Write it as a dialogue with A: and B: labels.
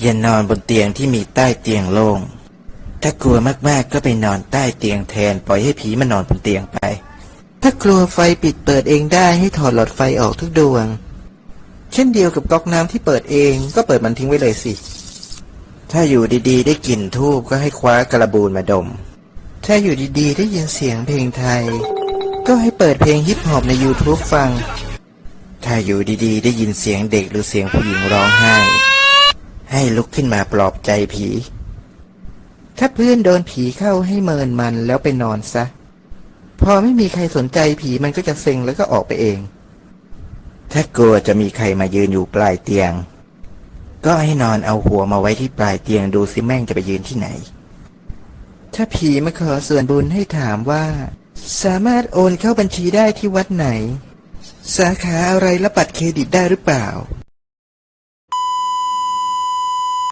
A: อย่านอนบนเตียงที่มีใต้เตียงโล่ง ถ้ากลัวมากๆก็ไปนอนใต้เตียงแทนปล่อยให้ผีมานอนบนเตียงไป ถ้ากลัวไฟปิดเปิดเองได้ให้ถอดหลอดไฟออกทุกดวง เช่นเดียวกับก๊อกน้ำที่เปิดเองก็เปิดมันทิ้งไว้เลยสิ ถ้าอยู่ดีๆ ได้กลิ่นทูบก็ให้คว้ากระบูนมาดม ถ้าอยู่ดีๆ ได้ยินเสียงเพลงไทย ก็ให้เปิดเพลงฮิปฮอปใน YouTube ฟัง ถ้าอยู่ดีๆ ได้ยินเสียงเด็กหรือเสียงผู้หญิงร้องไห้ ให้ลุกขึ้นมาปลอบใจผี ถ้าเพื่อนโดนผีเข้าให้เมินมันแล้วไปนอนซะ พอไม่มีใครสนใจผีมันก็จะเซ็งแล้วก็ออกไปเอง ถ้ากลัวจะมีใครมายืนอยู่ปลายเตียง ก็ให้นอนเอาหัวมาไว้ที่ปลายเตียงดูสิแม่งจะไปยืนที่ไหน ถ้าผีมาขอส่วนบุญให้ถามว่า สามารถโอนเข้าบัญชีได้ที่วัดไหน สาขาอะไรและบัตรเครดิตได้หรือเปล่า